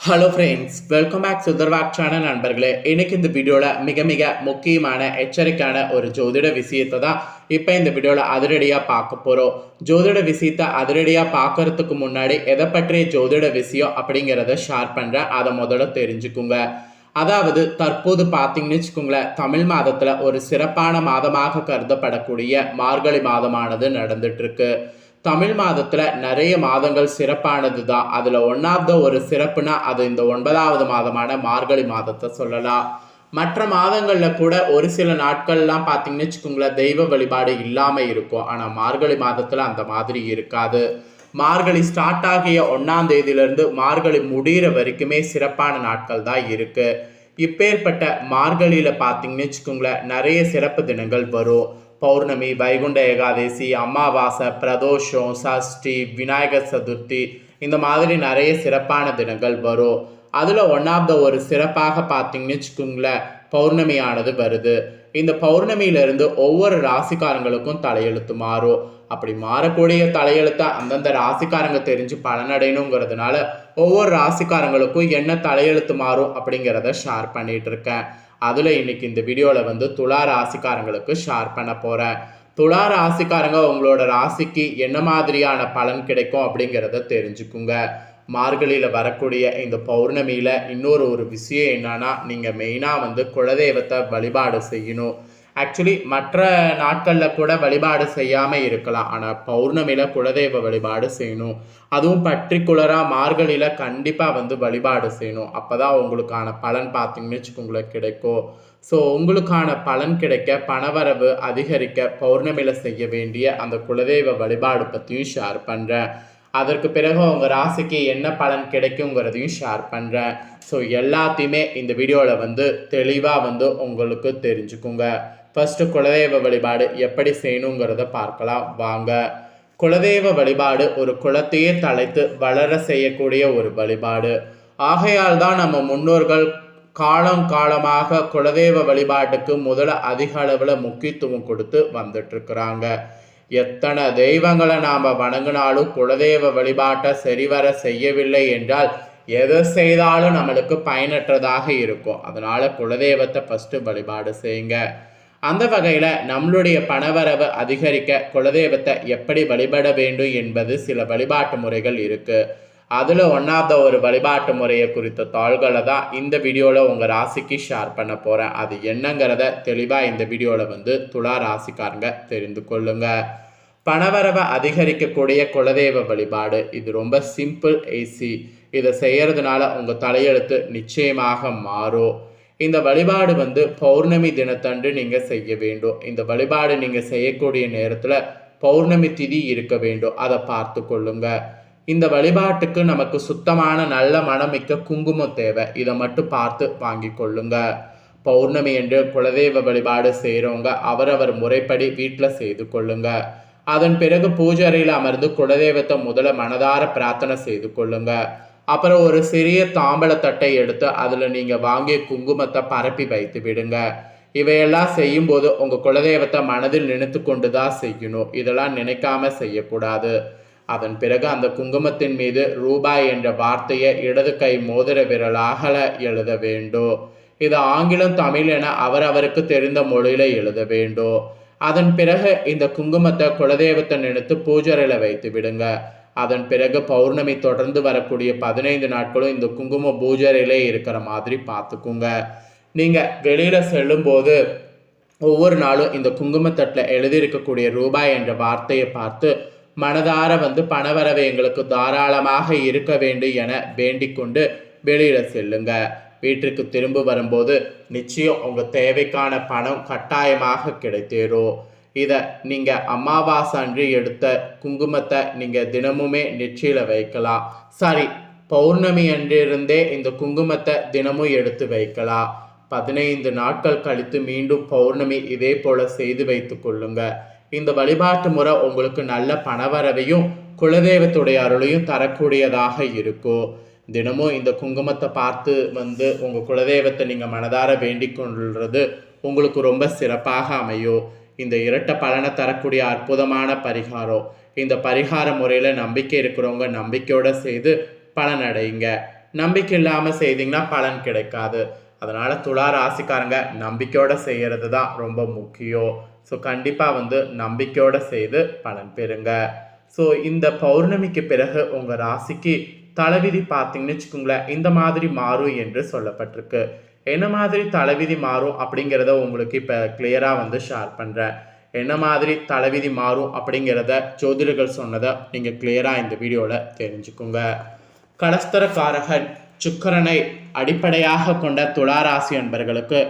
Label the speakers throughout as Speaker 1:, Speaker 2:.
Speaker 1: Hello friends welcome back சுந்தர்வாக் channel நண்பர்களே. இன்னைக்கு இந்த வீடியோவில் மிக மிக முக்கியமான எச்சரிக்கையான ஒரு ஜோதிட விஷயத்தை தான் இப்போ இந்த வீடியோவில் அதிரடியாக பார்க்க போகிறோம் ஜோதிட விஷயத்தை அதிரடியாக பார்க்கறதுக்கு முன்னாடி எதை பற்றிய ஜோதிட விஷயம் அப்படிங்கிறத ஷேர் பண்ணுறேன் அதை முதல்ல தெரிஞ்சுக்குங்க. அதாவது தற்போது பார்த்தீங்கன்னு வச்சுக்கோங்களேன் தமிழ் மாதத்தில் ஒரு சிறப்பான மாதமாக கருதப்படக்கூடிய மார்கழி மாதமானது நடந்துட்டு இருக்கு. தமிழ் மாதத்துல நிறைய மாதங்கள் சிறப்பானது தான் அதுல ஒன்னாவது ஒரு சிறப்புனா அது இந்த ஒன்பதாவது மாதமான மார்கழி மாதத்தை சொல்லலாம். மற்ற மாதங்கள்ல கூட ஒரு சில நாட்கள்லாம் பார்த்தீங்கன்னு வச்சுக்கோங்களேன் தெய்வ வழிபாடு இல்லாம இருக்கும். ஆனா மார்கழி மாதத்துல அந்த மாதிரி இருக்காது. மார்கழி ஸ்டார்ட் ஆகிய ஒன்னாம் தேதியிலிருந்து மார்கழி முடிகிற வரைக்குமே சிறப்பான நாட்கள் தான் இருக்கு. இப்பேற்பட்ட மார்கழியில பார்த்தீங்கன்னு வச்சுக்கோங்களேன் நிறைய சிறப்பு தினங்கள் வரும். பௌர்ணமி வைகுண்ட ஏகாதசி அமாவாசை பிரதோஷம் சஷ்டி விநாயகர் சதுர்த்தி இந்த மாதிரி நிறைய சிறப்பான தினங்கள் வரும். அதில் ஒன் ஆஃப் த ஒரு சிறப்பாக பார்த்தீங்கன்னு வச்சுக்கோங்களேன் பௌர்ணமியானது வருது. இந்த பௌர்ணமியிலிருந்து ஒவ்வொரு ராசிக்காரங்களுக்கும் தலையெழுத்து மாறும். அப்படி மாறக்கூடிய தலையெழுத்தை அந்தந்த ராசிக்காரங்க தெரிஞ்சு பலனடையணுங்கிறதுனால ஒவ்வொரு ராசிக்காரங்களுக்கும் என்ன தலையெழுத்து மாறும் அப்படிங்கிறத ஷேர் பண்ணிட்டு இருக்கேன். அதில் இன்னைக்கு இந்த வீடியோவில் வந்து துலா ராசிக்காரங்களுக்கு ஷேர் பண்ண போகிறேன் துலா ராசிக்காரங்க உங்களோட ராசிக்கு என்ன மாதிரியான பலன் கிடைக்கும் அப்படிங்கிறத தெரிஞ்சுக்குங்க. மார்கழியில் வரக்கூடிய இந்த பௌர்ணமியில் இன்னொரு ஒரு விஷயம் என்னன்னா நீங்கள் மெயினாக வந்து குலதெய்வத்தை வழிபாடு செய்யணும். ஆக்சுவலி மற்ற நாட்களில் கூட வழிபாடு செய்யாமல் இருக்கலாம். ஆனால் பௌர்ணமியில் குலதெய்வ வழிபாடு செய்யணும். அதுவும் பர்டிகுலராக மார்கழியில் கண்டிப்பாக வந்து வழிபாடு செய்யணும். அப்போ தான் உங்களுக்கான பலன் பார்த்தீங்கன்னு வச்சுக்கோங்களேன் கிடைக்கும் ஸோ உங்களுக்கான பலன் கிடைக்க பணவரவு அதிகரிக்க பௌர்ணமியில் செய்ய வேண்டிய அந்த குலதெய்வ வழிபாடு பற்றியும் ஷேர் பண்ணுறேன் அதற்கு பிறகு உங்கள் ராசிக்கு என்ன பலன் கிடைக்குங்கிறதையும் ஷேர் பண்ணுறேன் ஸோ எல்லாத்தையுமே இந்த வீடியோவில் வந்து தெளிவாக வந்து உங்களுக்கு தெரிஞ்சுக்குங்க. ஃபஸ்ட்டு குலதெய்வ வழிபாடு எப்படி செய்யணுங்கிறத பார்க்கலாம். வாங்க. குலதெய்வ வழிபாடு ஒரு குலத்தையே தலைத்து வளர செய்யக்கூடிய ஒரு வழிபாடு. ஆகையால் தான் நம்ம முன்னோர்கள் காலம் காலமாக குலதெய்வ வழிபாட்டுக்கு முதல்ல அதிக அளவில் முக்கியத்துவம் கொடுத்து வந்துட்டுருக்குறாங்க. எத்தனை தெய்வங்களை நாம் வணங்கினாலும் குலதெய்வ வழிபாட்டை சரிவர செய்யவில்லை என்றால் எதை செய்தாலும் நம்மளுக்கு பயனற்றதாக இருக்கும். அதனால குலதெய்வத்தை ஃபஸ்ட்டு வழிபாடு செய்யுங்க. அந்த வகையில் நம்மளுடைய பணவரவு அதிகரிக்க குலதெய்வத்தை எப்படி வழிபட வேண்டும் என்பது சில வழிபாட்டு முறைகள் இருக்குது அதில் ஒன்றாவது ஒரு வழிபாட்டு முறையை குறித்த தாள்களை தான் இந்த வீடியோவில் உங்கள் ராசிக்கு ஷேர் பண்ண போகிறேன் அது என்னங்கிறத தெளிவாக இந்த வீடியோவில் வந்து துலா ராசிக்காரங்க தெரிந்து கொள்ளுங்க. பணவரவை அதிகரிக்கக்கூடிய குலதெய்வ வழிபாடு. இது ரொம்ப சிம்பிள் ஈஸி இதை செய்கிறதுனால உங்கள் தலையெழுத்து நிச்சயமாக மாறும். இந்த வழிபாடு வந்து பௌர்ணமி தினத்தன்று நீங்கள் செய்ய வேண்டும். இந்த வழிபாடு நீங்கள் செய்யக்கூடிய நேரத்தில் பௌர்ணமி திதி இருக்க வேண்டும். அதை பார்த்து கொள்ளுங்க. இந்த வழிபாட்டுக்கு நமக்கு சுத்தமான நல்ல மனமிக்க குங்குமம் தேவை. இதை மட்டும் பார்த்து வாங்கி கொள்ளுங்க. பௌர்ணமி என்று குலதெய்வ வழிபாடு செய்கிறவங்க அவரவர் முறைப்படி வீட்டில் செய்து கொள்ளுங்க. அதன் பிறகு பூஜை அறையில் அமர்ந்து குலதெய்வத்தை முதல்ல மனதார பிரார்த்தனை செய்து கொள்ளுங்கள் அப்புறம் ஒரு சிறிய தாம்பழத்தட்டை எடுத்து அதில் நீங்கள் வாங்கிய குங்குமத்தை பரப்பி வைத்து விடுங்க. இவையெல்லாம் செய்யும்போது உங்கள் குலதெய்வத்தை மனதில் நினைத்து கொண்டு தான் செய்யணும். இதெல்லாம் நினைக்காம செய்யக்கூடாது. அதன் பிறகு அந்த குங்குமத்தின் மீது ரூபாய் என்ற வார்த்தையை இடது கை மோதிர விரலாகல எழுத வேண்டும். இது ஆங்கிலம் தமிழ் என அவரவருக்கு தெரிந்த மொழியில எழுத வேண்டும். அதன் பிறகு இந்த குங்குமத்தை குலதெய்வத்தை நினைத்து பூஜரையில் வைத்து விடுங்க. அதன் பிறகு பௌர்ணமி தொடர்ந்து வரக்கூடிய பதினைந்து நாட்களும் இந்த குங்கும பூஜரையிலே இருக்கிற மாதிரி பார்த்துக்குங்க. நீங்கள் வெளியில் செல்லும்போது ஒவ்வொரு நாளும் இந்த குங்குமத்தட்டில் எழுதியிருக்கக்கூடிய ரூபாய் என்ற வார்த்தையை பார்த்து மனதார வந்து பணவரவை எங்களுக்கு தாராளமாக இருக்க வேண்டும் என வேண்டிக்கொண்டு வெளியில் செல்லுங்க. வீட்டிற்கு திரும்ப வரும்போது நிச்சயம் உங்கள் தேவைக்கான பணம் கட்டாயமாக கிடைத்தேரும் இதை நீங்கள் அமாவாசை அன்று எடுத்த குங்குமத்தை நீங்கள் தினமுமே நெற்றியில் வைக்கலாம். சரி பௌர்ணமி அன்றிருந்தே இந்த குங்குமத்தை தினமும் எடுத்து வைக்கலாம். பதினைந்து நாட்கள் கழித்து மீண்டும் பௌர்ணமி இதே போல செய்து வைத்து கொள்ளுங்க. இந்த வழிபாட்டு முறை உங்களுக்கு நல்ல பணவரவையும் குலதெய்வத்துடைய அருளையும் தரக்கூடியதாக இருக்கும். தினமும் இந்த குங்குமத்தை பார்த்து வந்து உங்கள் குலதெய்வத்தை நீங்கள் மனதார வேண்டிக் கொள்வது உங்களுக்கு ரொம்ப சிறப்பாக அமையும். இந்த இரட்டை பலனை தரக்கூடிய அற்புதமான பரிகாரம். இந்த பரிகார முறையில் நம்பிக்கை இருக்கிறவங்க நம்பிக்கையோட செய்து பலன் அடையுங்க. நம்பிக்கை இல்லாமல் செய்தீங்கன்னா பலன் கிடைக்காது. அதனால் துலா ராசிக்காரங்க நம்பிக்கையோடு செய்கிறது தான் ரொம்ப முக்கியம். ஸோ கண்டிப்பாக வந்து நம்பிக்கையோடு செய்து பலன் பெறுங்க. ஸோ இந்த பௌர்ணமிக்கு பிறகு உங்கள் ராசிக்கு தலைவிதி பார்த்தீங்கன்னு வச்சுக்கோங்களேன் இந்த மாதிரி மாறும் என்று சொல்லப்பட்டிருக்கு. என்ன மாதிரி தலைவிதி மாறும் அப்படிங்கிறத உங்களுக்கு இப்போ கிளியராக வந்து ஷேர் பண்ணுறேன் என்ன மாதிரி தலைவிதி மாறும் அப்படிங்கிறத ஜோதிடர்கள் சொன்னதை நீங்கள் கிளியராக இந்த வீடியோவில் தெரிஞ்சுக்குங்க. கடஸ்தரக்காரகன் சுக்கரனை அடிப்படையாக கொண்ட துளாராசி அன்பர்களுக்கு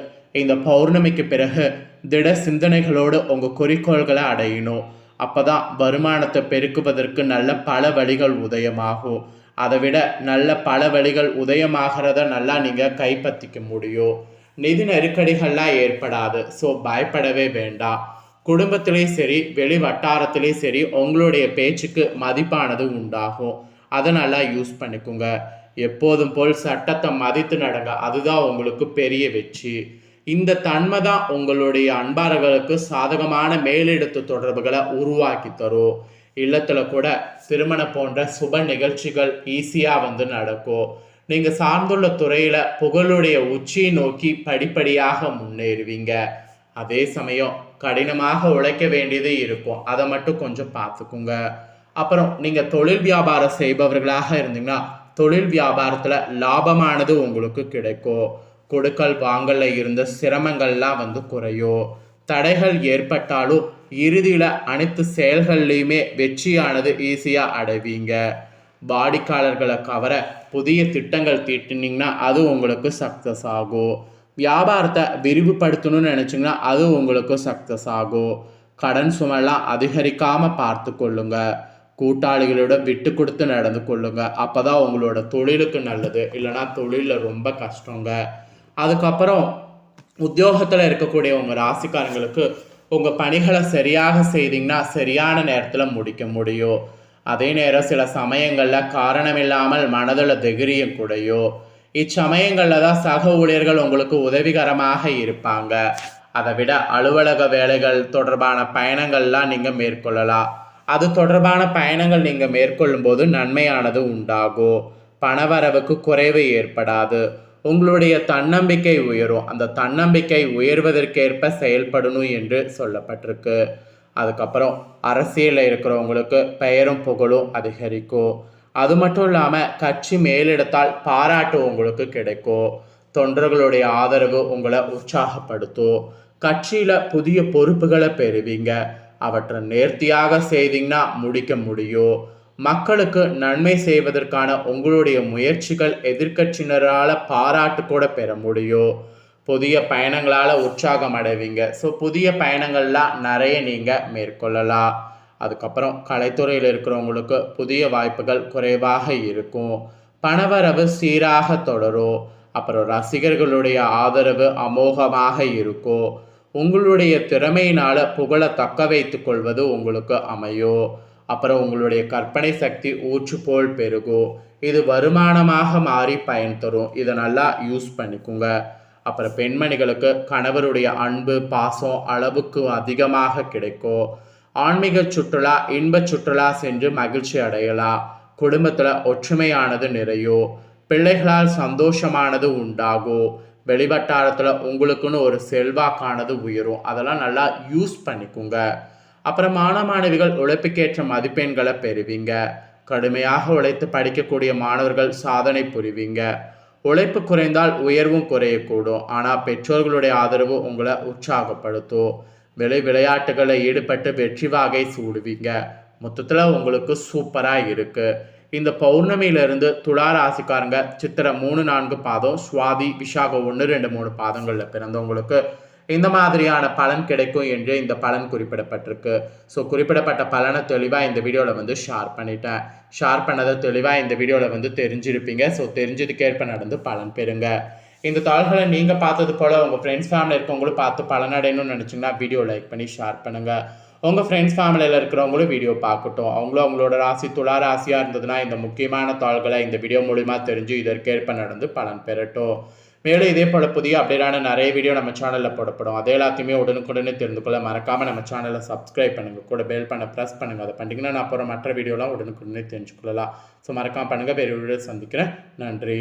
Speaker 1: இந்த பௌர்ணமிக்கு பிறகு திட சிந்தனைகளோடு உங்கள் குறிக்கோள்களை அடையணும். அப்போ தான் வருமானத்தை பெருக்குவதற்கு நல்ல பல வழிகள் உதயமாகும். அதை விட நல்ல பல வழிகள் உதயமாகிறத நல்லா நீங்கள் கைப்பற்றிக்க முடியும். நிதி நெருக்கடிகள்லாம் ஏற்படாது. ஸோ பயப்படவே வேண்டாம். குடும்பத்திலேயும் சரி வெளி வட்டாரத்திலேயும் சரி உங்களுடைய பேச்சுக்கு மதிப்பானது உண்டாகும். அதை நல்லா யூஸ் பண்ணிக்கோங்க. எப்போதும் போல் சட்டத்தை மதித்து நடங்க. அதுதான் உங்களுக்கு பெரிய வெற்றி. இந்த தன்மை தான் உங்களுடைய அன்பார்களுக்கு சாதகமான மேலிடத்து தொடர்புகளை உருவாக்கி தரும். இல்லத்தில் கூட திருமணம் போன்ற சுப நிகழ்ச்சிகள் ஈஸியாக வந்து நடக்கும். நீங்கள் சார்ந்துள்ள துறையில் புகழுடைய உச்சியை நோக்கி படிப்படியாக முன்னேறுவீங்க. அதே சமயம் கடினமாக உழைக்க வேண்டியது இருக்கும். அதை மட்டும் கொஞ்சம் பார்த்துக்குங்க. அப்புறம் நீங்கள் தொழில் வியாபாரம் செய்பவர்களாக இருந்தீங்கன்னா தொழில் வியாபாரத்தில் லாபமானது உங்களுக்கு கிடைக்கும். கொடுக்கல் வாங்கல இருந்த சிரமங்கள்லாம் வந்து குறையும். தடைகள் ஏற்பட்டாலும் இறுதியில் அனைத்து செயல்கள்லையுமே வெற்றியானது ஈஸியாக அடைவீங்க. வாடிக்கையாளர்களை கவர புதிய திட்டங்கள் தீட்டினீங்கன்னா அது உங்களுக்கு சக்ஸஸ் ஆகும். வியாபாரத்தை விரிவுபடுத்தணும்னு நினச்சிங்கன்னா அது உங்களுக்கு சக்ஸஸ் ஆகும். கடன் சுமைலாம் அதிகரிக்காமல் பார்த்து கொள்ளுங்க. கூட்டாளிகளோட விட்டு கொடுத்து நடந்து கொள்ளுங்க. அப்போ தான் உங்களோட தொழிலுக்கு நல்லது. இல்லைனா தொழிலில் ரொம்ப கஷ்டங்க. அதுக்கப்புறம் உத்தியோகத்தில் இருக்கக்கூடிய உங்கள் ராசிக்காரங்களுக்கு உங்கள் பணிகளை சரியாக செய்தீங்கன்னா சரியான நேரத்தில் முடிக்க முடியும் அதே நேரம் சில சமயங்களில் காரணமில்லாமல் மனதில் திகிரியும் கூடையோ? இச்சமயங்களில் தான் சக ஊழியர்கள் உங்களுக்கு உதவிகரமாக இருப்பாங்க. அதை விட அலுவலக வேலைகள் தொடர்பான பயணங்கள்லாம் நீங்கள் மேற்கொள்ளலாம். அது தொடர்பான பயணங்கள் நீங்கள் மேற்கொள்ளும் போது நன்மையானது உண்டாகும். பணவரவுக்கு குறைவு ஏற்படாது. உங்களுடைய தன்னம்பிக்கை உயரும். அந்த தன்னம்பிக்கை உயர்வதற்கேற்ப செயல்படணும் என்று சொல்லப்பட்டிருக்கு. அதுக்கப்புறம் அரசியலில் இருக்கிறவங்களுக்கு பெயரும் புகழும் அதிகரிக்கும். அது மட்டும் இல்லாமல் கட்சி மேலிடத்தால் பாராட்டு உங்களுக்கு கிடைக்கும். தொண்டர்களுடைய ஆதரவு உங்களை உற்சாகப்படுத்தும். கட்சியில் புதிய பொறுப்புகளை பெறுவீங்க. அவற்றை நேர்த்தியாக செய்தீங்கன்னா முடிக்க முடியும். மக்களுக்கு நன்மை செய்வதற்கான உங்களுடைய முயற்சிகள் எதிர்கட்சியினரால் பாராட்டு கூட பெற முடியும். புதிய பயணங்களால் உற்சாகம் அடைவீங்க. ஸோ புதிய பயணங்கள்லாம் நிறைய நீங்கள் மேற்கொள்ளலாம். அதுக்கப்புறம் கலைத்துறையில் இருக்கிறவங்களுக்கு புதிய வாய்ப்புகள் குறைவாக இருக்கும். பணவரவு சீராக தொடரும். அப்புறம் ரசிகர்களுடைய ஆதரவு அமோகமாக இருக்கும். உங்களுடைய திறமையினால் புகழை தக்க வைத்து கொள்வது உங்களுக்கு அமையும். அப்புறம் உங்களுடைய கற்பனை சக்தி ஊற்று போல் பெருகும் இது வருமானமாக மாறி பயன் தரும். இதை நல்லா யூஸ் பண்ணிக்கோங்க. அப்புறம் பெண்மணிகளுக்கு கணவருடைய அன்பு பாசம் அளவுக்கு அதிகமாக கிடைக்கும் ஆன்மீக சுற்றுலா இன்ப சுற்றுலா சென்று மகிழ்ச்சி அடையலாம் குடும்பத்தில் ஒற்றுமையானது நிறையும் பிள்ளைகளால் சந்தோஷமானது உண்டாகும் வெளிவட்டாரத்தில் உங்களுக்குன்னு ஒரு செல்வாக்கானது உயரும். அதெல்லாம் நல்லா யூஸ் பண்ணிக்கோங்க. அப்புறம் மாணவ மாணவிகள் உழைப்புக்கேற்ற மதிப்பெண்களை பெறுவீங்க. கடுமையாக உழைத்து படிக்கக்கூடிய மாணவர்கள் சாதனை புரிவீங்க. உழைப்பு குறைந்தால் உயர்வும் குறையக்கூடும். ஆனால் பெற்றோர்களுடைய ஆதரவு உங்களை உற்சாகப்படுத்தும். விளை விளையாட்டுகளில் ஈடுபட்டு வெற்றி வாகை சூடுவீங்க. மொத்தத்தில் உங்களுக்கு சூப்பராக இருக்குது இந்த பௌர்ணமியிலிருந்து துலா ராசிக்காரங்க சித்திரை மூணு நான்கு பாதம் சுவாதி விஷாகம் ஒன்று ரெண்டு மூணு பாதங்களில் பிறந்தவங்களுக்கு இந்த மாதிரியான பலன் கிடைக்கும் என்று இந்த பலன் குறிப்பிடப்பட்டிருக்கு. ஸோ குறிப்பிடப்பட்ட பலனை தெளிவாக இந்த வீடியோவில் வந்து ஷேர் பண்ணிட்டேன். ஷேர் பண்ணதை தெளிவாக இந்த வீடியோவில் வந்து தெரிஞ்சிருப்பீங்க. ஸோ தெரிஞ்சதுக்கேற்ப நடந்து பலன் பெறுங்க. இந்த தாள்களை நீங்கள் பார்த்தது போல் உங்கள் ஃப்ரெண்ட்ஸ் ஃபேமிலி இருக்கவங்களும் பார்த்து பலனடையணும்னு நினச்சிங்கன்னா வீடியோ லைக் பண்ணி ஷேர் பண்ணுங்கள் உங்கள் ஃப்ரெண்ட்ஸ் ஃபேமிலியில் இருக்கிறவங்களும் வீடியோ பார்க்கட்டும். அவங்களும் அவங்களோட ராசி துளா ராசியாக இருந்ததுன்னா இந்த முக்கியமான தாள்களை இந்த வீடியோ மூலிமா தெரிஞ்சு இதற்கேற்ப நடந்து பலன் பெறட்டும். மேலும் இதே போல் புதிய அப்டேட்டான நிறைய வீடியோ நம்ம சேனலில் போடப்படும். அது எல்லாத்தையுமே உடனுக்குடனே தெரிந்து கொள்ள மறக்காமல் நம்ம சேனலை சப்ஸ்கிரைப் பண்ணுங்கள் கூட பெல் பண்ண ப்ரெஸ் பண்ணுங்கள் அதை பண்ணிட்டீங்கன்னா நான் அப்புறம் மற்ற வீடியோலாம் உடனுக்குடனே தெரிஞ்சுக்கொள்ளலாம். ஸோ மறக்காம பண்ணுங்கள் வேறு வீடியோ சந்திக்கிறேன். நன்றி.